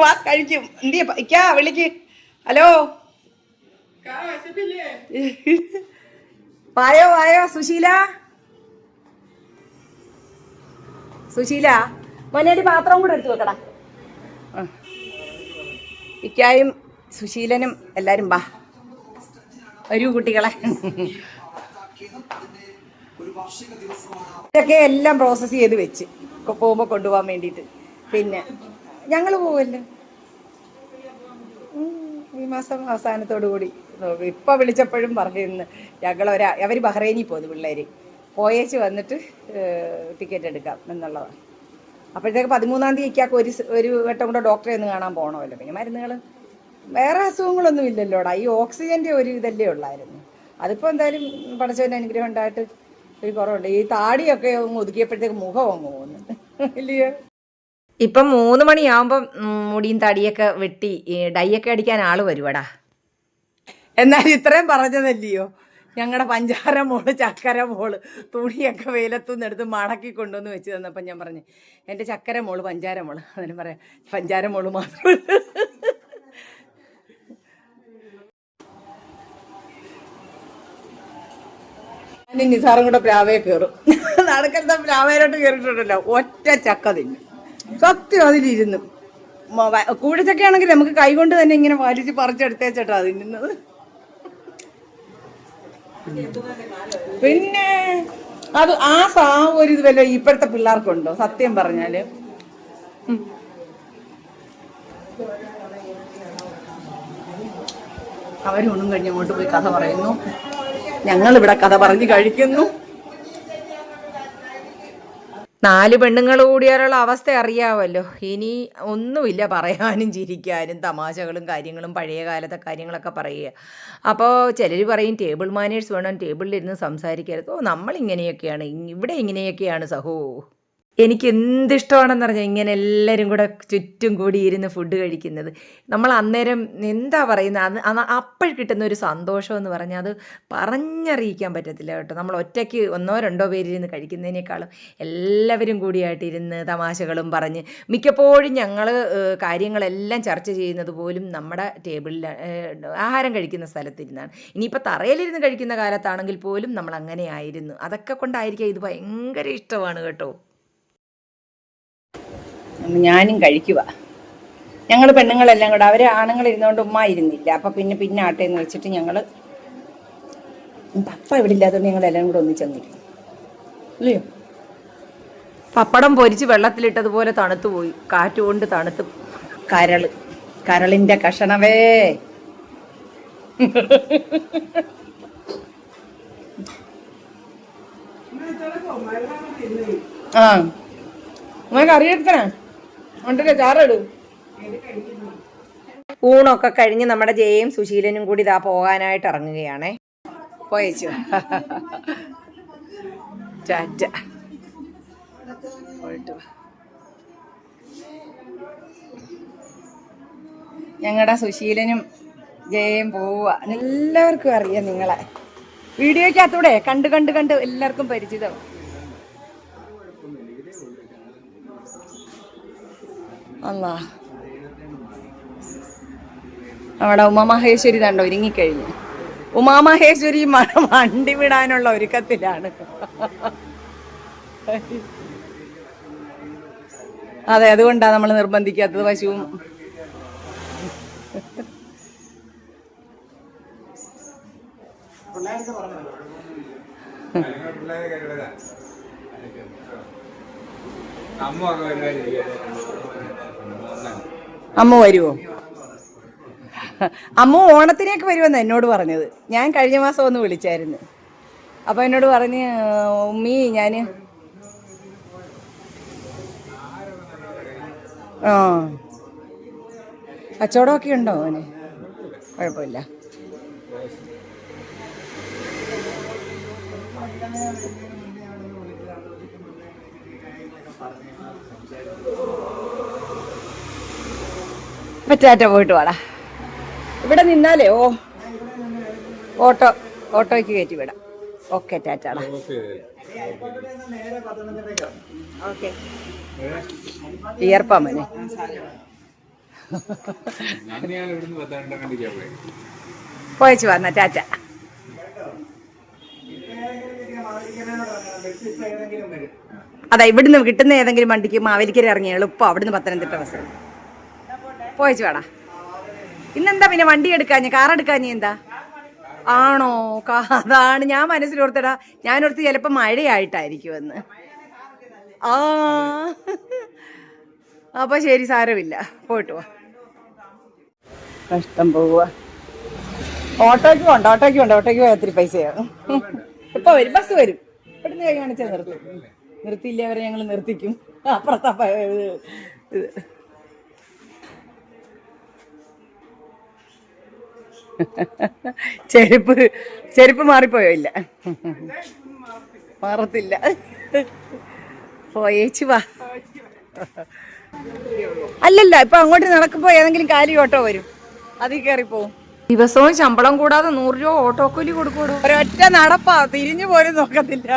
S1: വാ കഴിക്കും. എന്തിയാ? ഇക്കാ വിളിക്ക്. ഹലോ? വായോ വായോ സുശീല? സുശീല? മോനൊരു പാത്രവും കൂടെ എടുത്തു വെക്കടാ. ഇക്കായും സുശീലനും എല്ലാരും വാ. വരൂ കുട്ടികളെ. ഇതൊക്കെ എല്ലാം പ്രോസസ്സ് ചെയ്ത് വെച്ച്. പോകുമ്പോ കൊണ്ടുപോകാൻ വേണ്ടിയിട്ട്. പിന്നെ ഞങ്ങൾ പോവല്ലോ? ഈ മാസം അവസാനത്തോടു കൂടി. ഇപ്പൊ വിളിച്ചപ്പോഴും പറയുന്നു ഞങ്ങൾ ഒരാ അവർ ബഹ്റൈനിൽ പോകുന്നു പിള്ളേര്. പോയേച്ച് വന്നിട്ട് ടിക്കറ്റ് എടുക്കാം എന്നുള്ളതാണ്. അപ്പോഴത്തേക്ക് പതിമൂന്നാം തീയതി ഇക്കാക്ക് ഒരു ഒരു വട്ടം കൂടെ ഡോക്ടറെ ഒന്ന് കാണാൻ പോകണമല്ലോ പിന്നെ മരുന്നുകൾ വേറെ അസുഖങ്ങളൊന്നും ഇല്ലല്ലോടാ. ഈ ഓക്സിജന്റെ ഒരു ഇതല്ലേ ഉള്ളായിരുന്നു. അതിപ്പോൾ എന്തായാലും പഠിച്ചതിന്റെ അനുഗ്രഹം ഉണ്ടായിട്ട് ഒരു കുറവുണ്ട്. ഈ താടിയൊക്കെ അങ്ങ് ഒതുക്കിയപ്പോഴത്തേക്ക് മുഖം അങ്ങ് പോകുന്നു ഇല്ലയോ? ഇപ്പം മൂന്ന് മണിയാവുമ്പം മുടിയും തടിയൊക്കെ വെട്ടി ഡൈ ഡൈയൊക്കെ അടിക്കാൻ ആൾ വരുവടാ. എന്നാൽ ഇത്രയും പറഞ്ഞതല്ലയോ? ഞങ്ങളുടെ പഞ്ചാര മോൾ ചക്കര മോൾ തുണിയൊക്കെ വെയിലത്തുനിന്ന് എടുത്ത് മടക്കി കൊണ്ടുവന്ന് വെച്ച് തന്നപ്പോൾ ഞാൻ പറഞ്ഞു എന്റെ ചക്കര മോൾ പഞ്ചാര മോൾ. അതിന് പറയാം. പഞ്ചാര മോൾ മാത്രം. ഞാൻ നിസാറും കൂടെ പ്രാവയെ കയറും നടക്കുന്ന പ്രാവയിലോട്ട് കയറിയിട്ടുണ്ടല്ലോ ഒറ്റ ചക്ക തിന്നു. സത്യം അതിലിരുന്നു കൂഴച്ചക്കയാണെങ്കിൽ നമുക്ക് കൈകൊണ്ട് തന്നെ ഇങ്ങനെ വലിച്ച് പറിച്ചെടുത്തേച്ചിട്ടാ തിന്നുന്നത്. പിന്നെ അത് ആ സാ ഒരു ഇത് വല്ല ഇപ്പോഴത്തെ പിള്ളേർക്കുണ്ടോ? സത്യം പറഞ്ഞാൽ. അവരൊന്നും കഴിഞ്ഞ് അങ്ങോട്ട് പോയി കഥ പറയുന്നു. ഞങ്ങൾ ഇവിടെ കഥ പറഞ്ഞ് കഴിക്കുന്നു. നാല് പെണ്ണുങ്ങൾ കൂടിയാലുള്ള അവസ്ഥ അറിയാമല്ലോ ഇനി ഒന്നുമില്ല പറയാനും ചിരിക്കാനും തമാശകളും കാര്യങ്ങളും പഴയ കാലത്തെ കാര്യങ്ങളൊക്കെ പറയുക. അപ്പോൾ ചിലർ പറയും ടേബിൾ മാനേഴ്സ് വേണം ടേബിളിൽ ടേബിളിലിരുന്ന് സംസാരിക്കരുത്. ഓ നമ്മളിങ്ങനെയൊക്കെയാണ്. ഇവിടെ ഇങ്ങനെയൊക്കെയാണ് സഹോ. എനിക്ക് എന്തിഷ്ടമാണെന്ന് പറഞ്ഞാൽ ഇങ്ങനെ എല്ലാവരും കൂടെ ചുറ്റും കൂടി ഇരുന്ന് ഫുഡ് കഴിക്കുന്നത്. നമ്മൾ അന്നേരം എന്താ പറയുന്നത് അത് അപ്പോൾ കിട്ടുന്ന ഒരു സന്തോഷം എന്ന് പറഞ്ഞാൽ അത് പറഞ്ഞറിയിക്കാൻ പറ്റത്തില്ല കേട്ടോ. നമ്മൾ ഒറ്റയ്ക്ക് ഒന്നോ രണ്ടോ പേരിരുന്ന് കഴിക്കുന്നതിനേക്കാളും എല്ലാവരും കൂടിയായിട്ട് ഇരുന്ന് തമാശകളും പറഞ്ഞ് മിക്കപ്പോഴും ഞങ്ങൾ കാര്യങ്ങളെല്ലാം ചർച്ച ചെയ്യുന്നത് പോലും നമ്മുടെ ടേബിളിൽ ആഹാരം കഴിക്കുന്ന സ്ഥലത്തിരുന്നാണ്. ഇനിയിപ്പോൾ തറയിലിരുന്ന് കഴിക്കുന്ന കാലത്താണെങ്കിൽ പോലും നമ്മൾ അങ്ങനെ ആയിരുന്നു. അതൊക്കെ കൊണ്ടായിരിക്കാം ഇത് ഭയങ്കര ഇഷ്ടമാണ് കേട്ടോ. ഞാനും കഴിക്കുക. ഞങ്ങൾ പെണ്ണുങ്ങളെല്ലാം കൂടെ അവർ ആണുങ്ങൾ ഇരുന്നുകൊണ്ട് ഉമ്മ ഇരുന്നില്ല. അപ്പം പിന്നെ പിന്നെ ആട്ടെ എന്ന് വെച്ചിട്ട് ഞങ്ങൾ പപ്പ ഇവിടെ ഇല്ലാത്തതുകൊണ്ട് ഞങ്ങൾ എല്ലാം കൂടെ ഒന്നിച്ചെന്നിരുന്നു അല്ലയോ? പപ്പടം പൊരിച്ച് വെള്ളത്തിലിട്ടതുപോലെ തണുത്തു പോയി. കാറ്റുകൊണ്ട് തണുത്ത്. കരൾ കരളിന്റെ കഷണവേ ആ. നിങ്ങൾക്ക് കറിയെടുക്കണേ ഊണൊക്കെ കഴിഞ്ഞ് നമ്മുടെ ജയയും സുശീലനും കൂടി ഇതാ പോകാനായിട്ട് ഇറങ്ങുകയാണേ. പോയച്ചു. ഞങ്ങളുടെ സുശീലനും ജയയും പോവുക. എല്ലാവർക്കും അറിയാം നിങ്ങളെ. വീഡിയോയ്ക്കകത്തൂടെ കണ്ട് കണ്ട് കണ്ട് എല്ലാവർക്കും പരിചിതം. അല്ലാ അവിടെ ഉമാമഹേശ്വരി കണ്ടോ? ഒരുങ്ങിക്കഴിഞ്ഞു. ഉമാമഹേശ്വരി വണ്ടി വിടാനുള്ള ഒരുക്കത്തിലാണ്. അതെ അതുകൊണ്ടാണ് നമ്മൾ നിർബന്ധിക്കാത്തത് പശുവും.
S3: അമ്മ
S1: അമ്മ വരുമോ അമ്മ ഓണത്തിനേക്ക് വരുമെന്ന് എന്നോട് പറഞ്ഞത്. ഞാൻ കഴിഞ്ഞ മാസം ഒന്ന് വിളിച്ചായിരുന്നു. അപ്പൊ എന്നോട് പറഞ്ഞ് ഉമ്മി ഞാൻ ആ കച്ചവടമൊക്കെ ഉണ്ടോ അവന് കുഴപ്പമില്ല. പറ്റാറ്റ പോയിട്ട് വാടാ. ഇവിടെ നിന്നാലേ ഓ. ഓട്ടോ ഓട്ടോയ്ക്ക് കയറ്റി വിടാം. ഓക്കെ ടാറ്റാടാ. ഓക്കെ. മോനെ.
S3: പോയി.
S1: പോയച്ചു വന്ന ടാറ്റ. അതാ ഇവിടുന്ന് കിട്ടുന്ന ഏതെങ്കിലും വണ്ടിക്ക് മാവേലിക്കര ഇറങ്ങിയ എളുപ്പം അവിടുന്ന് പത്തനംതിട്ട ബസ് പോയച്ചു വേടാ. ഇന്നെന്താ പിന്നെ വണ്ടി എടുക്കാഞ്ഞ? കാർ എടുക്കാഞ്ഞ എന്താ? ആണോ? അതാണ്. ഞാൻ മനസ്സിലോർത്തടാ ഞാനോർത്ത് ചിലപ്പോൾ മഴയായിട്ടായിരിക്കും എന്ന് ആ. അപ്പൊ ശരി സാരമില്ല. പോയിട്ട് വാ. കഷ്ടം പോവുക. ഓട്ടോയ്ക്ക് പോണ്ട ഓട്ടോയ്ക്ക് പോണ്ട ഓട്ടോയ്ക്ക് പോയാൽ ഒത്തിരി പൈസയാകും ഇപ്പൊ വരും ബസ് വരും. ഇവിടുന്ന് കൈ കാണിച്ചാൽ നിർത്തും. അവരെ ഞങ്ങൾ നിർത്തിക്കും. അപ്പുറത്താ ഇത്. (laughs) ചെരുപ്പ് ചെരുപ്പ് മാറിപ്പോയോ? ഇല്ല. മാറത്തില്ല. പോയേച്ചു വാ. അല്ലല്ല ഇപ്പൊ അങ്ങോട്ട് നടക്കുമ്പോ ഏതെങ്കിലും കാലി ഓട്ടോ വരും. അതിൽ കയറി ദിവസവും ശമ്പളം കൂടാതെ നൂറ് രൂപ ഓട്ടോക്കൂലി കൊടുക്കൂടോ ഒരൊറ്റ നടപ്പാ തിരിഞ്ഞു പോലും നോക്കത്തില്ല.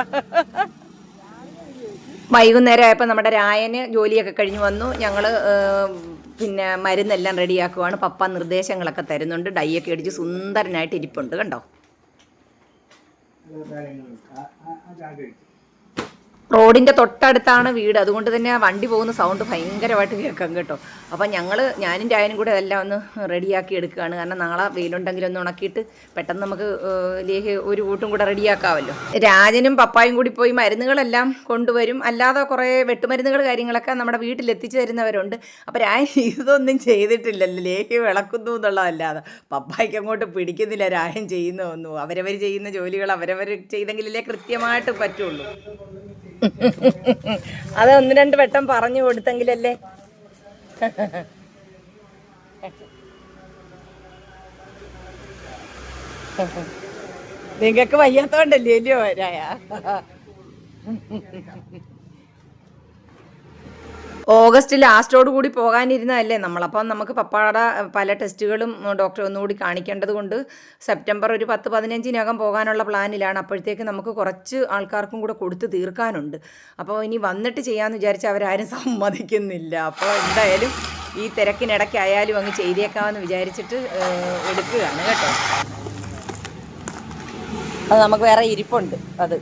S1: വൈകുന്നേരം ആയപ്പോൾ നമ്മുടെ രായന് ജോലിയൊക്കെ കഴിഞ്ഞ് വന്നു ഞങ്ങൾ പിന്നെ മരുന്നെല്ലാം റെഡിയാക്കുവാണ് പപ്പ നിർദ്ദേശങ്ങളൊക്കെ തരുന്നുണ്ട് ഡൈയൊക്കെ അടിച്ച് സുന്ദരനായിട്ട് ഇരിപ്പുണ്ട് കണ്ടോ റോഡിന്റെ തൊട്ടടുത്താണ് വീട്. അതുകൊണ്ട് തന്നെ വണ്ടി പോകുന്ന സൗണ്ട് ഭയങ്കരമായിട്ട് കേൾക്കാം കേട്ടോ. അപ്പം ഞങ്ങൾ ഞാനും രായനും കൂടെ എല്ലാം ഒന്ന് റെഡിയാക്കി എടുക്കുകയാണ്. കാരണം നാളെ വെയിലുണ്ടെങ്കിൽ ഒന്ന് ഉണക്കിയിട്ട് പെട്ടെന്ന് നമുക്ക് ലേഹ് ഒരു കൂട്ടും കൂടെ റെഡിയാക്കാമല്ലോ രാജനും പപ്പായും കൂടി പോയി മരുന്നുകളെല്ലാം കൊണ്ടുവരും. അല്ലാതെ കുറേ വെട്ടുമരുന്നുകൾ കാര്യങ്ങളൊക്കെ നമ്മുടെ വീട്ടിൽ എത്തിച്ചു തരുന്നവരുണ്ട്. അപ്പം രായൻ ഇതൊന്നും ചെയ്തിട്ടില്ലല്ലോ. ലേഹ് വിളക്കുന്നു എന്നുള്ളതല്ലാതെ. പപ്പായ്ക്ക് അങ്ങോട്ട് പിടിക്കുന്നില്ല. രായൻ ചെയ്യുന്ന ഒന്നും. അവരവർ ചെയ്യുന്ന ജോലികൾ അവരവർ ചെയ്തെങ്കിലല്ലേ കൃത്യമായിട്ട് പറ്റുള്ളൂ. (laughs) അത് ഒന്ന് രണ്ട് വെട്ടം പറഞ്ഞു കൊടുത്തെങ്കിലല്ലേ? (laughs) നിങ്ങൾക്ക് വയ്യാത്തോണ്ടല്ലേ അല്ലയോ രായ (laughs) ഓഗസ്റ്റ് ലാസ്റ്റോട് കൂടി പോകാനിരുന്നതല്ലേ നമ്മളപ്പം നമുക്ക് പപ്പാടെ പല ടെസ്റ്റുകളും ഡോക്ടർ ഒന്നുകൂടി കാണിക്കേണ്ടത് കൊണ്ട് സെപ്റ്റംബർ ഒരു പത്ത് പതിനഞ്ചിനകം പോകാനുള്ള പ്ലാനിലാണ്. അപ്പോഴത്തേക്ക് നമുക്ക് കുറച്ച് ആൾക്കാർക്കും കൂടെ കൊടുത്ത് തീർക്കാനുണ്ട്. അപ്പോൾ ഇനി വന്നിട്ട് ചെയ്യാമെന്ന് വിചാരിച്ചാൽ അവരാരും (laughs) സമ്മതിക്കുന്നില്ല. അപ്പോൾ എന്തായാലും ഈ തിരക്കിനിടയ്ക്കായാലും അങ്ങ് ചെയ്തേക്കാമെന്ന് വിചാരിച്ചിട്ട് എടുക്കുകയാണ് കേട്ടോ. അത് നമുക്ക് വേറെ ഇരിപ്പുണ്ട്. അത്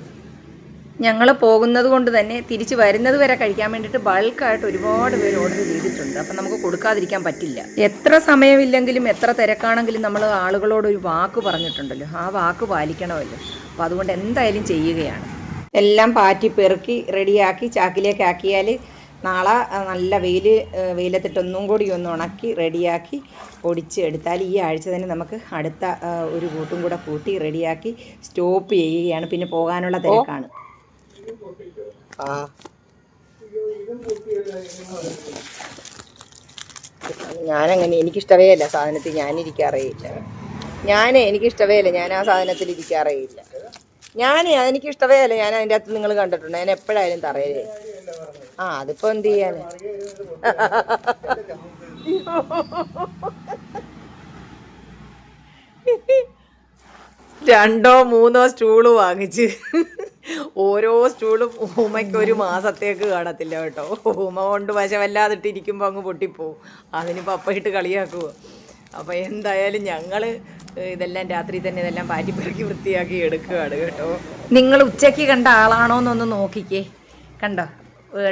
S1: ഞങ്ങൾ പോകുന്നത് കൊണ്ട് തന്നെ തിരിച്ച് വരുന്നത് വരെ കഴിക്കാൻ വേണ്ടിയിട്ട് ബൾക്കായിട്ട് ഒരുപാട് പേര് ഓർഡർ ചെയ്തിട്ടുണ്ട്. അപ്പം നമുക്ക് കൊടുക്കാതിരിക്കാൻ പറ്റില്ല. എത്ര സമയമില്ലെങ്കിലും എത്ര തിരക്കാണെങ്കിലും നമ്മൾ ആളുകളോട് ഒരു വാക്ക് പറഞ്ഞിട്ടുണ്ടല്ലോ. ആ വാക്ക് പാലിക്കണമല്ലോ. അപ്പോൾ അതുകൊണ്ട് എന്തായാലും ചെയ്യുകയാണ്. എല്ലാം പാറ്റി പെറുക്കി റെഡിയാക്കി ചാക്കിലേക്ക് ആക്കിയാൽ നാളെ നല്ല വെയിൽ വെയിലത്തിട്ടൊന്നും കൂടി ഒന്ന് ഉണക്കി റെഡിയാക്കി പൊടിച്ച് എടുത്താൽ ഈ ആഴ്ച തന്നെ നമുക്ക് അടുത്ത ഒരു കൂട്ടും കൂടെ കൂട്ടി റെഡിയാക്കി സ്റ്റോപ്പ് ചെയ്യുകയാണ്. പിന്നെ പോകാനുള്ള തിരക്കാണ്. ഞാനങ്ങനെ എനിക്കിഷ്ടവേ അല്ല സാധനത്തിൽ ഞാനിരിക്കാറേയില്ല. ഞാൻ എനിക്കിഷ്ടവേ അല്ല ഞാൻ ആ സാധനത്തിൽ ഇരിക്കാറേയില്ല. ഞാൻ എനിക്കിഷ്ടമേ അല്ല ഞാൻ അതിന്റെ അകത്ത് നിങ്ങൾ കണ്ടിട്ടുണ്ട്. ഞാൻ എപ്പോഴായാലും തറയല്ലേ ആ അതിപ്പോ എന്ത് ചെയ്യാൻ രണ്ടോ മൂന്നോ സ്റ്റൂൾ വാങ്ങിച്ച്. ഓരോ സ്റ്റൂളും ഊമയ്ക്ക് ഒരു മാസത്തേക്ക് കാണത്തില്ല കേട്ടോ. ഊമ കൊണ്ട് വശമല്ലാതിട്ട് ഇരിക്കുമ്പോൾ അങ്ങ് പൊട്ടിപ്പോവും. അതിന് പപ്പയിട്ട് കളിയാക്കുമോ അപ്പോൾ എന്തായാലും ഞങ്ങൾ ഇതെല്ലാം രാത്രി തന്നെ ഇതെല്ലാം പാറ്റിപ്പെറുക്കി വൃത്തിയാക്കി എടുക്കുകയാണ് കേട്ടോ. നിങ്ങൾ ഉച്ചയ്ക്ക് കണ്ട ആളാണോ എന്നൊന്ന് നോക്കിക്കേ. കണ്ടോ?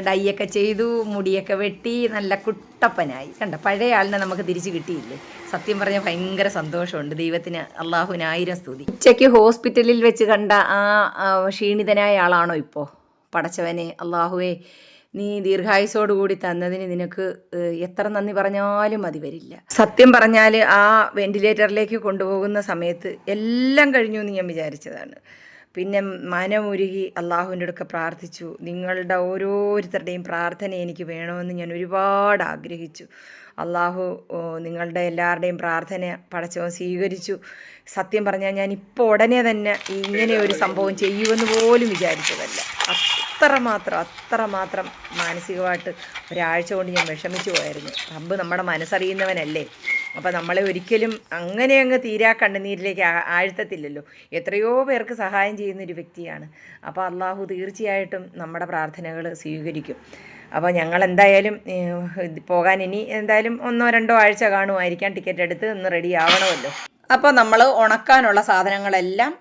S1: ഡൈയൊക്കെ ചെയ്തു മുടിയൊക്കെ വെട്ടി നല്ല കുട്ടപ്പനായി. കണ്ട പഴയ ആളിനെ നമുക്ക് തിരിച്ചു കിട്ടിയില്ലേ? സത്യം പറഞ്ഞാൽ ഭയങ്കര സന്തോഷമുണ്ട്. ദൈവത്തിന് അള്ളാഹുവിന് ആയിരം സ്തുതി. ഉച്ചയ്ക്ക് ഹോസ്പിറ്റലിൽ വെച്ച് കണ്ട ആ ആ ക്ഷീണിതനായ ആളാണോ ഇപ്പോൾ പടച്ചവനെ അള്ളാഹുവേ നീ ദീർഘായുസോടുകൂടി തന്നതിന് നിനക്ക് എത്ര നന്ദി പറഞ്ഞാലും മതി വരില്ല. സത്യം പറഞ്ഞാൽ ആ വെന്റിലേറ്ററിലേക്ക് കൊണ്ടുപോകുന്ന സമയത്ത് എല്ലാം കഴിഞ്ഞു എന്ന് ഞാൻ വിചാരിച്ചതാണ്. പിന്നെ മനമുരുകി അള്ളാഹുവിന്റെ അടുക്ക പ്രാർത്ഥിച്ചു. നിങ്ങളുടെ ഓരോരുത്തരുടെയും പ്രാർത്ഥന എനിക്ക് വേണമെന്ന് ഞാൻ ഒരുപാട് ആഗ്രഹിച്ചു. അള്ളാഹു നിങ്ങളുടെ എല്ലാവരുടെയും പ്രാർത്ഥന പടച്ചവൻ സ്വീകരിച്ചു. സത്യം പറഞ്ഞാൽ ഞാൻ ഇപ്പോൾ ഉടനെ തന്നെ ഇങ്ങനെ ഒരു സംഭവം ചെയ്യുമെന്ന് പോലും വിചാരിച്ചതല്ല. അത്രമാത്രം അത്രമാത്രം മാനസികമായിട്ട് ഒരാഴ്ച കൊണ്ട് ഞാൻ വിഷമിച്ചു പോയായിരുന്നു. റബ്ബ് നമ്മുടെ മനസ്സറിയുന്നവനല്ലേ? അപ്പോൾ നമ്മളെ ഒരിക്കലും അങ്ങനെ അങ്ങ് തീരാ കണ്ണുനീരിലേക്ക് ആഴ്ത്തത്തില്ലല്ലോ. എത്രയോ പേർക്ക് സഹായം ചെയ്യുന്നൊരു വ്യക്തിയാണ്. അപ്പോൾ അള്ളാഹു തീർച്ചയായിട്ടും നമ്മുടെ പ്രാർത്ഥനകൾ സ്വീകരിക്കും. അപ്പോൾ ഞങ്ങൾ എന്തായാലും പോകാൻ ഇനി എന്തായാലും ഒന്നോ രണ്ടോ ആഴ്ച കാണുമായിരിക്കാം. ടിക്കറ്റ് എടുത്ത് ഒന്ന് റെഡി ആവണമല്ലോ. അപ്പോൾ നമ്മൾ ഉണക്കാനുള്ള സാധനങ്ങളെല്ലാം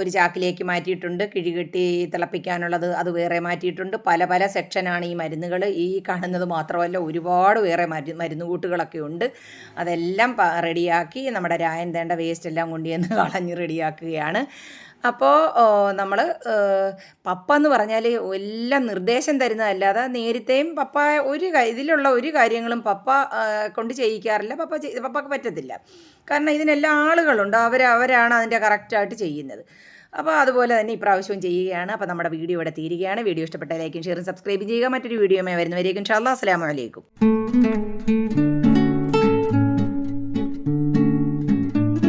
S1: ഒരു ചാക്കിലേക്ക് മാറ്റിയിട്ടുണ്ട്. കിഴികെട്ടി തിളപ്പിക്കാനുള്ളത് അത് വേറെ മാറ്റിയിട്ടുണ്ട്. പല പല സെക്ഷനാണ് ഈ മരുന്നുകൾ ഈ കാണുന്നത് മാത്രമല്ല ഒരുപാട് വേറെ മരു മരുന്ന് കൂട്ടുകളൊക്കെ ഉണ്ട്. അതെല്ലാം റെഡിയാക്കി നമ്മുടെ രായൻ തേണ്ട വേസ്റ്റ് എല്ലാം കൊണ്ടുവന്ന് കളഞ്ഞ് റെഡിയാക്കുകയാണ് അപ്പോൾ നമ്മൾ പപ്പ എന്ന് പറഞ്ഞാൽ എല്ലാം നിർദ്ദേശം തരുന്നതല്ലാതെ നേരത്തെയും പപ്പ ഒരു ഇതിലുള്ള ഒരു കാര്യങ്ങളും പപ്പ കൊണ്ട് ചെയ്യിക്കാറില്ല. പപ്പ പപ്പക്ക് പറ്റത്തില്ല. കാരണം ഇതിനെല്ലാം ആളുകളുണ്ട്. അവർ അവരാണ് അതിന്റെ കറക്റ്റായിട്ട് ചെയ്യുന്നത്. അപ്പോൾ അതുപോലെ തന്നെ ഇപ്രാവശ്യവും ചെയ്യുകയാണ്. അപ്പോൾ നമ്മുടെ വീഡിയോ ഇവിടെ തീരുകയാണ്. വീഡിയോ ഇഷ്ടപ്പെട്ട ലൈക്കും ഷെയറും സബ്സ്ക്രൈബ് ചെയ്യുക. മറ്റൊരു വീഡിയോ വരുന്നവരേക്കും ഷാല്ലാ അസ്സലാമു അലൈക്കും.